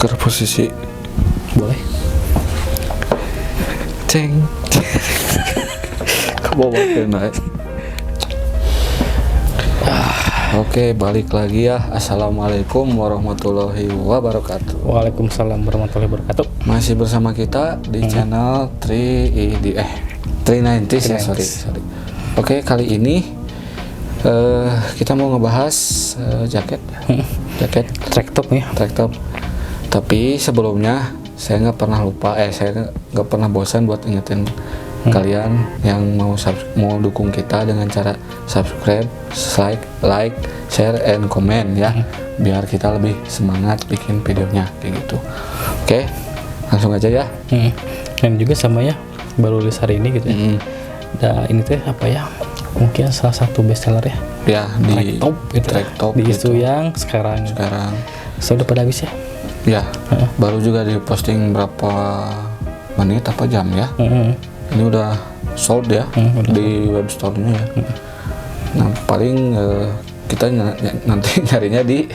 Tuker posisi. boleh Ceng. Kebawa kena. Ah, Oke, balik lagi ya. Assalamualaikum warahmatullahi wabarakatuh. Waalaikumsalam warahmatullahi wabarakatuh Masih bersama kita di channel 3 di eh 390 ya, sorry, sorry. Oke, kali ini eh kita mau ngebahas eh, jaket. Jaket track top ya track top. Tapi sebelumnya saya nggak pernah lupa, eh saya nggak pernah bosan buat ingetin kalian yang mau mau dukung kita dengan cara subscribe, like, like, share, and comment ya, biar kita lebih semangat bikin videonya kayak gitu. Oke, langsung aja ya. Hmm. dan juga sama ya baru rilis hari ini gitu ya Mm, Nah, ini tuh apa ya mungkin salah satu bestseller ya ya di track top gitu track top di gitu. isu yang sekarang sekarang. sudah pada habis ya Ya, baru juga diposting berapa menit apa jam ya. Hmm. ini udah sold ya udah di web store-nya ya. Nah paling eh, kita ny- ny- nanti nyarinya di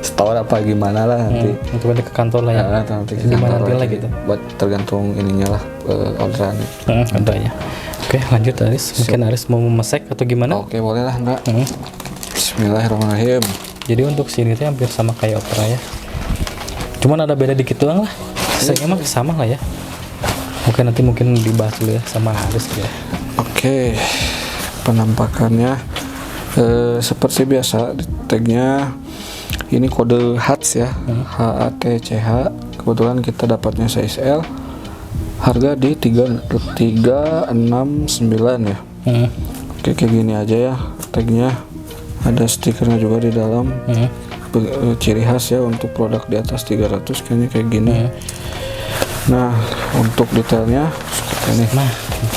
store apa gimana lah nanti. Hmm. balik ke kantor lah ya Ya, nanti ke kantor nanti lah gitu. Buat tergantung ininya lah eh, orderannya. Hmm, ada ya oke lanjut Aris mungkin Aris mau memesek atau gimana Oke boleh lah enggak. Hmm. Bismillahirrahmanirrahim. jadi untuk sini tuh hampir sama kayak opera ya cuman ada beda dikit doang lah. Saya emang sama lah ya. Mungkin nanti mungkin dibahas dulu ya sama Aris ya. Oke penampakannya. Eh, seperti biasa di tagnya ini kode HATS ya. H A T C H. Kebetulan kita dapatnya size L. Harga di 3 369 ya. Hmm. Oke kayak gini aja ya tagnya ada stikernya juga di dalam. Hmm. Be- eh, ciri khas ya untuk produk di atas 300 kayaknya kayak gini. Nah untuk detailnya ini. Nah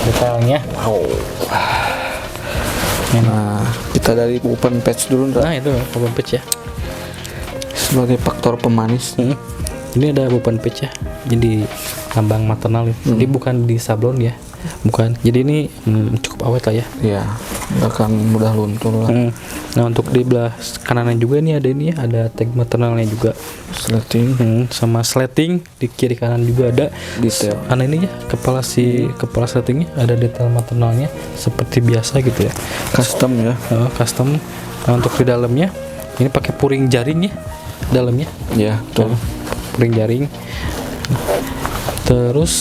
detailnya. Wow. Nah kita dari open patch dulu Ndra. nah itu open page ya. Sebagai faktor pemanis. Hmm. ini ada open page ya. Jadi tambang maternal ya. jadi bukan di sablon ya bukan. Jadi ini hmm, cukup awet lah ya. Ya nggak akan mudah luntur lah. Hmm. nah untuk di belah kanannya juga ini ada ini ya ada tag maternalnya juga. Slating Hmm, sama sleting di kiri kanan juga ada. Detail. Karena ini ya kepala si kepala sletingnya ada detail maternalnya seperti biasa gitu ya. Custom ya. Eh, custom. Nah, untuk di dalamnya ini pakai puring jaring ya dalamnya. Ya betul. Puring jaring. Terus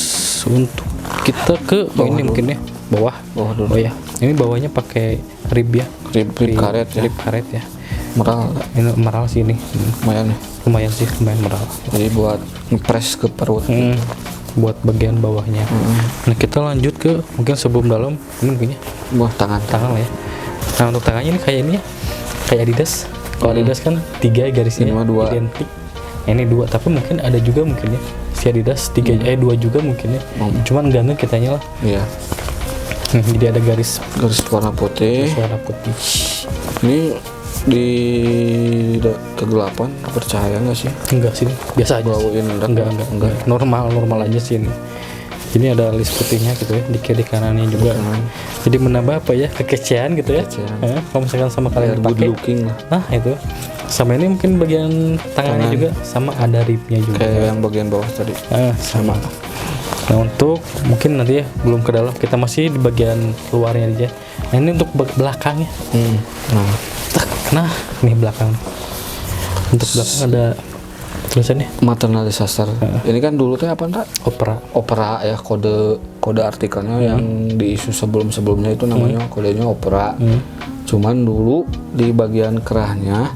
untuk kita ke oh, ini mungkin ya. Bawah. Bawah dulu. Oh ya ini bawahnya pakai rib ya. Rib rib karet ya. rib karet ya. Meral. Ini meral sih ini. Hmm, lumayan nih lumayan sih lumayan meral. Jadi buat ngepres ke perut. Hmm, buat bagian bawahnya. Nah kita lanjut ke mungkin sebelum dalam ini mungkin ya. Buah tangan. Tangan lah ya. Nah untuk tangannya ini kayak ini ya. Kayak Adidas. Kalau Adidas kan tiga garisnya Ini. Dua. identik. Nah, ini dua. Tapi mungkin ada juga mungkin ya si Adidas tiga eh dua juga mungkin ya. Hmm. cuman enggak kitanya lah. Iya. Hmm, jadi ada garis garis warna putih. warna putih. Ini di kegelapan bercahaya nggak sih? Enggak sih biasa aja bauin enggak enggak enggak enggak normal normal aja sih ini ini ada list putihnya gitu ya di kiri kanannya juga. Jadi menambah apa ya kekecehan gitu ya. Eh, kalau misalkan sama kalian good pakai. looking lah. Nah itu. Sama ini mungkin bagian tangannya Tangan. juga sama ada ribnya juga. Kayak yang bagian bawah tadi. Ah, sama. Nah untuk mungkin nanti ya belum ke dalam kita masih di bagian luarnya aja. Nah ini untuk be- belakangnya. Hmm. nah. Nah ini belakang. Untuk belakang ada tulisannya? Maternal disaster. Ini kan dulu tuh apa enggak opera. Opera ya kode kode artikelnya yang di isu sebelum sebelumnya itu namanya kodenya opera. Cuman dulu di bagian kerahnya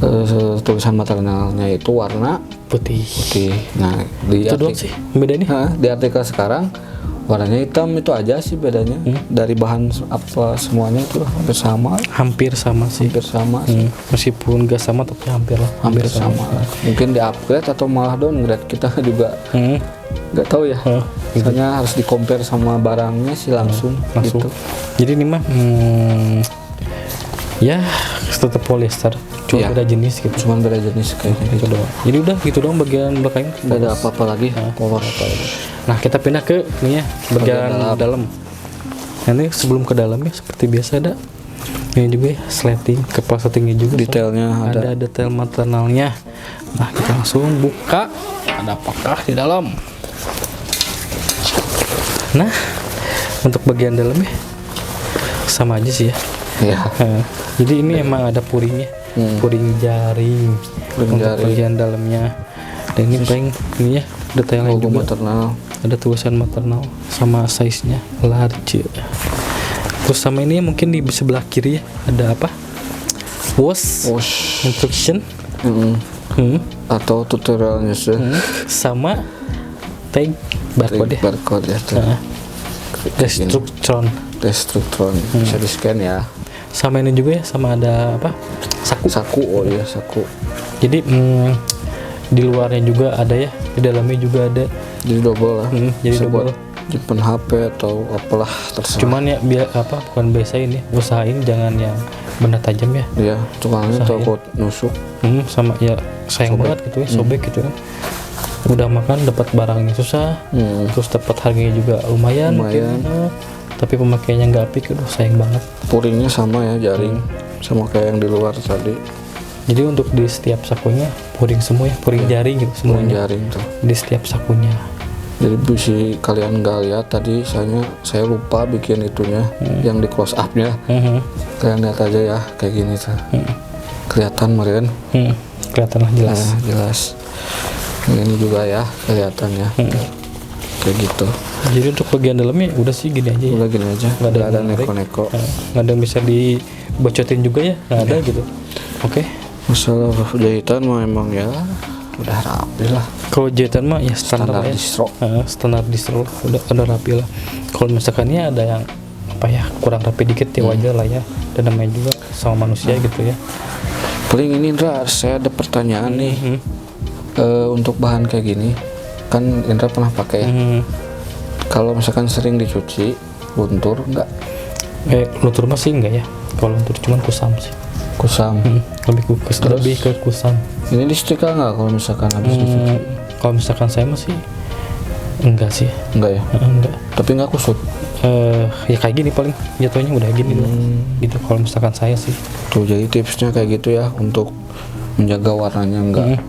eh, tulisan maternalnya itu warna putih. putih. Nah di itu doang artik- sih bedanya? Di artikel sekarang warnanya hitam itu aja sih bedanya. Dari bahan apa semuanya itu hampir sama. Hampir sama sih. Hampir sama Hmm, meskipun gak sama tapi hampir lah. Hampir sama. mungkin di upgrade atau malah downgrade kita juga Hmm, nggak tahu ya. Oh, misalnya harus di compare sama barangnya sih langsung, langsung. gitu. Jadi ini mah hmm, ya tetap polyester cuma Iya. beda jenis gitu. Cuman beda jenis kayaknya gitu doang. Jadi udah gitu doang bagian belakangnya nggak ada apa-apa lagi. Polos nah kita pindah ke ini ya bagian Bagian dalam. Nah, ini sebelum ke dalamnya seperti biasa ada. Ini juga ya sleting kepala settingnya juga. Detailnya ada. ada. Detail maternalnya nah kita langsung buka. Ada apakah di dalam? Nah untuk bagian dalamnya sama aja sih ya. Ya Nah, jadi ini emang ada puringnya Hmm. puring jaring Puring untuk jaring. bagian dalamnya. Dan ini paling ini ya detailnya juga. maternal. Ada tulisan maternal sama size nya large. Terus sama ini mungkin di sebelah kiri ya ada apa? Wash wash. instruction. Mm-mm. hmm, atau tutorialnya sih. Hmm, sama tag barcode ya. barcode ya Nah, destruction. Destructron bisa di scan ya sama ini juga ya sama ada apa? Saku. Saku oh iya saku. Jadi hmm, di luarnya juga ada ya di dalamnya juga ada. Jadi double lah. Hmm, jadi Bisa double. nyimpen HP atau apalah terserah. Cuman ya biar apa bukan biasain ya usahain jangan yang benda tajam ya. Iya, tukangnya takut nusuk. Hmm, sama ya sayang banget gitu ya sobek gitu kan. Udah makan dapat barangnya susah. Hmm. terus dapat harganya juga lumayan, Lumayan. mungkin, eh, tapi pemakaiannya nggak apik aduh sayang banget. Puringnya sama ya jaring. Hmm. sama kayak yang di luar tadi. Jadi untuk di setiap sakunya puring semua ya puring jaring gitu puring semuanya jaring tuh. Di setiap sakunya. Jadi bisa kalian nggak lihat tadi saya saya lupa bikin itunya yang di close upnya. Mhm. kalian lihat aja ya kayak gini tuh. Hmm. kelihatan meren Hmm. kelihatan lah jelas. Nah, jelas. Ini juga ya kelihatannya. Hmm. kayak gitu jadi untuk bagian dalamnya udah sih gini aja ya. Udah gini aja. Nggak ada ada neko-neko. Nah, nggak ada yang bisa dibocotin juga ya. Nggak ada gitu. Oke. Masalah jahitan mah emang ya udah rapi lah. Kalau jahitan mah ya standar, standar ya. distro. Nah, standar distro. Udah udah rapi lah. Kalau misalkan ya ada yang apa ya kurang rapi dikit ya wajar lah ya. Dan namanya juga sama manusia gitu ya. Paling ini Indra saya ada pertanyaan nih. Mhm. Eh, untuk bahan kayak gini kan Indra pernah pakai ya? Hmm. Kalau misalkan sering dicuci luntur enggak eh luntur mah sih enggak ya. Kalau luntur cuman kusam sih. Kusam. Hmm, lebih ke kus- Terus? lebih ke kusam. Ini disetrika nggak kalau misalkan habis dicuci? Hmm, kalau misalkan saya masih enggak sih. Enggak ya? Enggak tapi nggak kusut? Eh ya kayak gini paling. Jatuhnya udah gini. Hmm. gitu kalau misalkan saya sih. Tuh jadi tipsnya kayak gitu ya untuk menjaga warnanya enggak Hmm.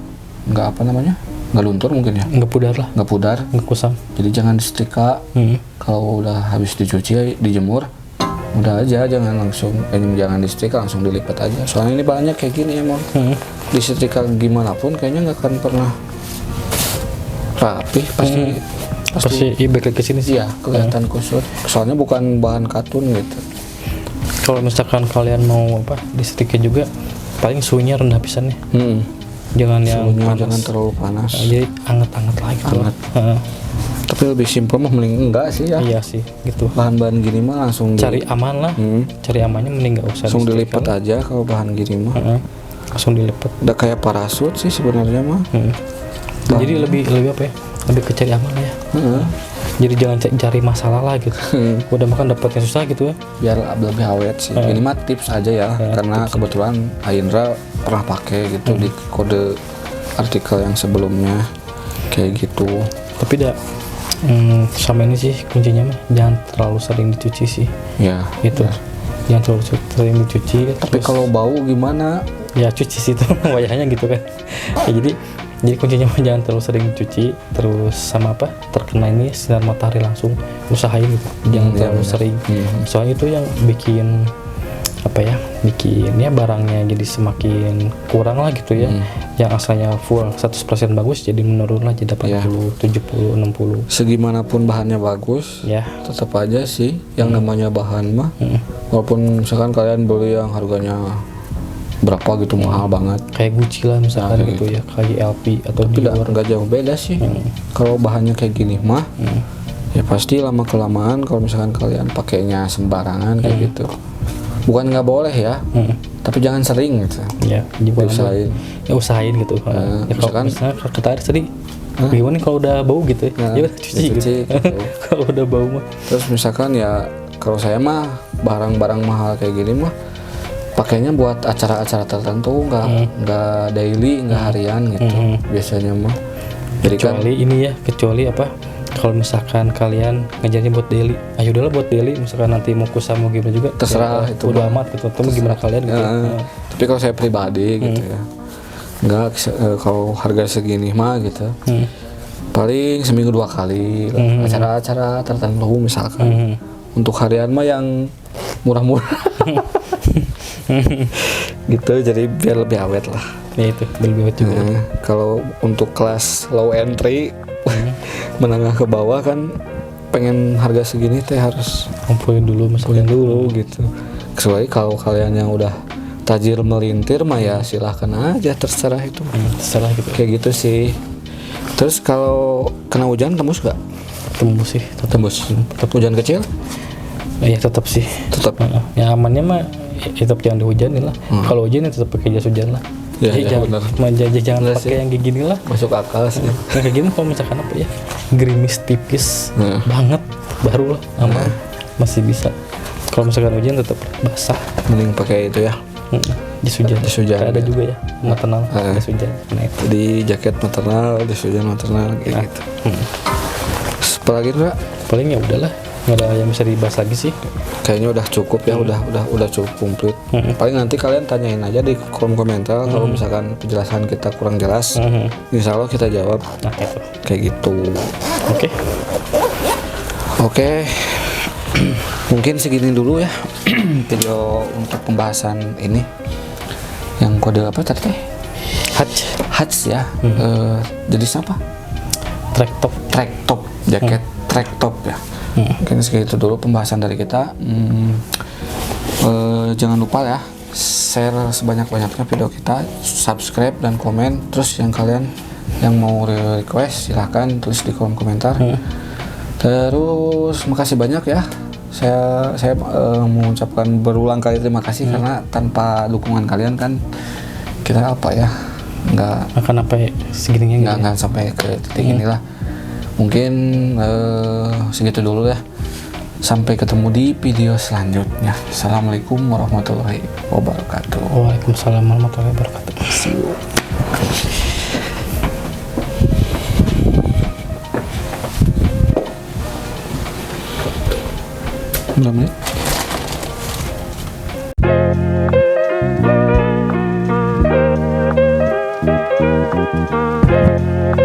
nggak apa namanya nggak luntur mungkin ya? Nggak pudar lah. Nggak pudar? Nggak kusam. Jadi jangan disetrika Hmm. kalau udah habis dicuci dijemur udah aja jangan langsung eh, jangan disetrika langsung dilipat aja. Soalnya ini banyak kayak gini emang Hmm. disetrika gimana pun kayaknya nggak akan pernah rapi. Pasti pasti pasti iya balik ke sini sih. Iya kelihatan kusut. Soalnya bukan bahan katun gitu. Kalau misalkan kalian mau apa disetrika juga paling suhunya rendah pisannya. Hmm. Jangan yang panas jangan terlalu panas Nah, jadi anget-anget lah gitu. Anget. Heeh. tapi lebih simpel mah mending enggak sih ya iya sih gitu bahan-bahan gini mah langsung di- cari aman lah Hmm. cari amannya mending nggak usah langsung dilipat aja kalau bahan gini mah Heeh. langsung dilipat udah kayak parasut sih sebenarnya mah Hmm. Jadi lebih lebih apa ya? Lebih ke cari aman ya. Heeh. jadi jangan ca- cari masalah lah gitu. Udah makan dapatnya susah gitu ya. Biar lebih awet sih. Ini mah tips aja ya. Ya, karena kebetulan Aindra pernah pakai gitu di kode artikel yang sebelumnya. Kayak gitu. Tapi dah hmm, sama ini sih kuncinya mah. Jangan terlalu sering dicuci sih. Ya itu jangan terlalu sering dicuci. Tapi terus kalau bau gimana? Ya cuci sih itu wajahnya gitu kan. Ya, jadi jadi kuncinya jangan terlalu sering dicuci terus sama apa terkena ini sinar matahari langsung usahain gitu jangan iya terlalu benar. sering Hmm. soalnya itu yang bikin apa ya bikin ya barangnya jadi semakin kurang lah gitu ya Hmm. yang asalnya full 100% bagus jadi menurun lah jadi 80 70 60 segimanapun bahannya bagus ya tetap aja sih yang namanya bahan mah Hmm. walaupun misalkan kalian beli yang harganya berapa gitu mahal banget. Kayak Gucci lah misalkan Nah, gitu ya kayak LP atau tidak Dior. nggak jauh beda sih. Kalau bahannya kayak gini mah Hmm. ya pasti lama kelamaan kalau misalkan kalian pakainya sembarangan kayak gitu. Bukan nggak boleh ya Hmm. tapi jangan sering gitu. Ya juga Diusahain. ya usahain gitu. Ya kalau misalkan- kalau kata Aris tadi gimana kalau udah bau gitu? Ya, Nah, ya cuci, ya gitu, cuci, gitu. kalau udah bau mah. Terus misalkan ya kalau saya mah barang-barang mahal kayak gini mah pakainya buat acara-acara tertentu nggak nggak daily nggak harian gitu. Hmm. biasanya mah jadi kan kecuali ini ya kecuali apa? Kalau misalkan kalian ngajarnya buat daily ayo udahlah buat daily misalkan nanti mau kusa mau gimana juga Terserah, ya, itu udah amat gitu atau gimana kalian gitu. Ya, Nah, tapi kalau saya pribadi gitu ya nggak se- eh, kalau harga segini mah gitu hmm. paling seminggu dua kali. Hmm. acara-acara tertentu misalkan. Hmm. untuk harian mah yang murah-murah gitu jadi biar lebih awet lah. Ya itu lebih baik juga. Nah, kalau untuk kelas low entry Hmm. menengah ke bawah kan pengen harga segini teh harus kumpulin dulu kumpulin dulu gitu. Kecuali kalau kalian yang udah tajir melintir mah ya silahkan aja terserah itu. Hmm, terserah gitu. Kayak gitu sih. Terus kalau kena hujan tembus gak tembus sih tetap. Tembus. Tetap. Hujan kecil? Ya tetap sih. Tetap. Yang amannya mah ya tetap jangan dihujanin lah kalau hujan ya tetap pakai jas hujan lah Ya, Jadi ya, jangan, jangan, pakai sih. yang kayak gini lah masuk akal sih Nah kayak gini kalau misalkan apa ya gerimis tipis Nah. banget baru lah aman masih bisa. Kalau misalkan hujan tetap basah. mending pakai itu ya Hmm. Jas hujan. Jas hujan, ada ya. juga ya maternal Ah. jas hujan. Nah itu. jadi jaket maternal di hujan maternal kayak gitu Hmm. Apalagi Paling ya udahlah nggak ada yang bisa dibahas lagi sih. kayaknya udah cukup ya udah udah udah cukup komplit. Hmm. paling nanti kalian tanyain aja di kolom komentar kalau misalkan penjelasan kita kurang jelas. Mhm. insya Allah kita jawab Nah itu. kayak gitu. Oke. oke. Mungkin segini dulu ya video untuk pembahasan ini. Yang kode apa tadi Haj Hats. Ya. Eh, jadi siapa? Track top. track top jaket track top ya mungkin segitu dulu pembahasan dari kita. Hmm, eh, jangan lupa ya share sebanyak-banyaknya video kita subscribe dan komen. Terus yang kalian yang mau re- request silahkan tulis di kolom komentar. Terus makasih banyak ya. Saya saya eh, mengucapkan berulang kali terima kasih karena tanpa dukungan kalian kan kita apa ya? Nggak Akan apa ya segininya nggak gitu. nggak sampai ke titik inilah mungkin eh, segitu dulu ya sampai ketemu di video selanjutnya assalamualaikum warahmatullahi wabarakatuh Waalaikumsalam warahmatullahi wabarakatuh. See you. Berapa menit?